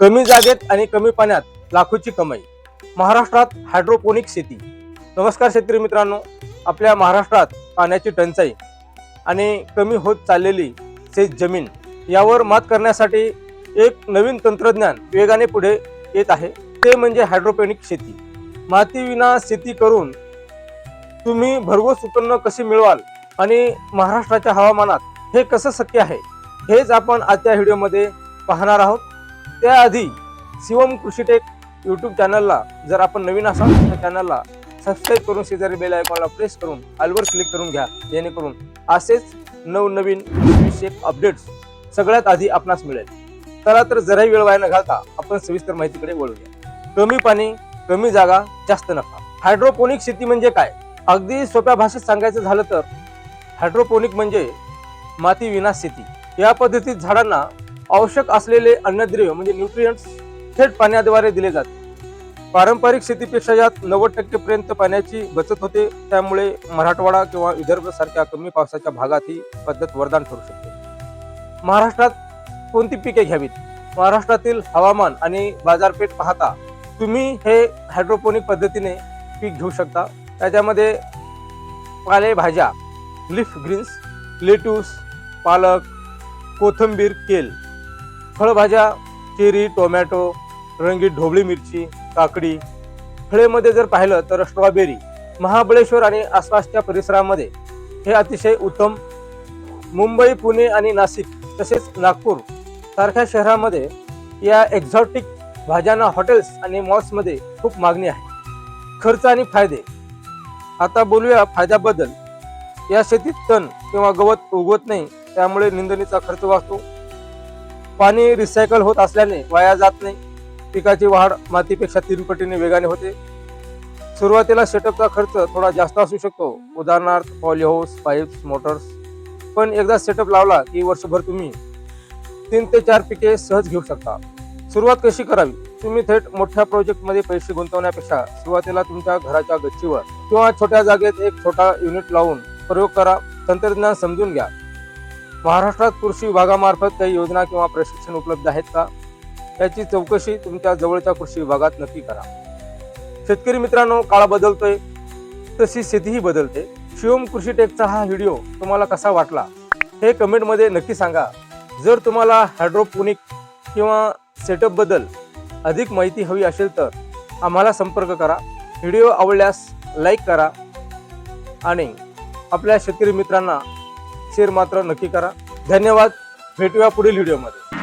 कमी जागेत आणि कमी पाण्यात लाखोची कमाई. महाराष्ट्रात हायड्रोपोनिक शेती. नमस्कार शेतकरी मित्रांनो आपल्या महाराष्ट्रात पाण्याची टंचाई आणि कमी होत चाललेली शेत जमीन यावर मात करण्यासाठी एक नवीन तंत्रज्ञान वेगाने पुढे येत आहे. ते म्हणजे हायड्रोपोनिक शेती. मातीविना शेती करून तुम्ही भरघोस उत्पन्न कसे मिळवाल आणि महाराष्ट्राच्या हवामानात हे कसं शक्य आहे हेच आपण आजच्या व्हिडिओमध्ये पाहणार आहोत. त्याआधी शिवम कृषीटेक यूट्यूब चॅनलला जर आपण नवीन असाल तर चॅनलला सबस्क्राईब करून शेजारी बेल आयकॉनला प्रेस करून आलवर क्लिक करून घ्या जेणेकरून असेच नवनवीन विषयक अपडेट्स सगळ्यात आधी आपणास मिळेल. चला तर जराही वेळ वाया न घालता आपण सविस्तर माहितीकडे वळूया. कमी पाणी कमी जागा जास्त नफा. हायड्रोपोनिक शेती म्हणजे काय? अगदी सोप्या भाषेत सांगायचं झालं तर हायड्रोपोनिक म्हणजे माती विना शेती. या पद्धतीत झाडांना आवश्यक असलेले अन्नद्रव्य म्हणजे न्यूट्रियंट्स थेट पाण्याद्वारे दिले जाते. पारंपरिक शेतीपेक्षा यात नव्वद टक्के पर्यंत पाण्याची बचत होते. त्यामुळे मराठवाडा किंवा विदर्भ सारख्या कमी पावसाच्या भागात ही पद्धत वरदान ठरू शकते. महाराष्ट्रात कोणती पिके घ्यावीत? महाराष्ट्रातील हवामान आणि बाजारपेठ पाहता तुम्ही हे हायड्रोपोनिक पद्धतीने पीक घेऊ शकता. त्याच्यामध्ये पालेभाज्या लिफ ग्रीन्स लेट्यूस पालक कोथिंबीर केल फळभाज्या चेरी टोमॅटो रंगीत ढोबळी मिरची काकडी. फळेमध्ये जर पाहिलं तर स्ट्रॉबेरी महाबळेश्वर आणि आसपासच्या परिसरामध्ये हे अतिशय उत्तम. मुंबई पुणे आणि नाशिक तसेच नागपूर सारख्या शहरामध्ये या एक्झॉटिक भाज्यांना हॉटेल्स आणि मॉल्समध्ये खूप मागणी आहे. खर्च आणि फायदे. आता बोलूया फायद्याबद्दल. या शेतीत तण किंवा गवत उगवत नाही त्यामुळे निंदणीचा खर्च वाचतो. पाणी रिसायकल होत असल्याने वाया जात नाही. पिकाची वाढ मातीपेक्षा तीन पटीने वेगाने होते. सुरुवातीला सेटअपचा खर्च थोडा जास्त असू शकतो. उदाहरणार्थ पॉलिहाऊस पाईप्स मोटर्स पण एकदा सेटअप लावला की वर्षभर तुम्ही तीन ते चार पिके सहज घेऊ शकता. सुरुवात कशी करावी? तुम्ही थेट मोठ्या प्रोजेक्टमध्ये पैसे गुंतवण्यापेक्षा सुरुवातीला तुमच्या घराच्या गच्चीवर किंवा छोट्या जागेत एक छोटा युनिट लावून प्रयोग करा. तंत्रज्ञान समजून घ्या. महाराष्ट्रात कृषी विभागामार्फत काही योजना किंवा प्रशिक्षण उपलब्ध आहेत का? याची चौकशी तुमच्या जवळच्या कृषी विभागात नक्की करा. शेतकरी मित्रांनो काळ बदलतोय तशी शेतीही बदलते. शिवम कृषी टेकचा हा व्हिडिओ तुम्हाला कसा वाटला? हे कमेंटमध्ये नक्की सांगा. जर तुम्हाला हायड्रोपोनिक किंवा सेटअपबद्दल अधिक माहिती हवी असेल तर आम्हाला संपर्क करा. व्हिडिओ आवडल्यास लाईक करा आणि आपल्या शेतकरी मित्रांना शेअर मात्र नक्की करा. धन्यवाद. भेटूया पुढील व्हिडिओमध्ये.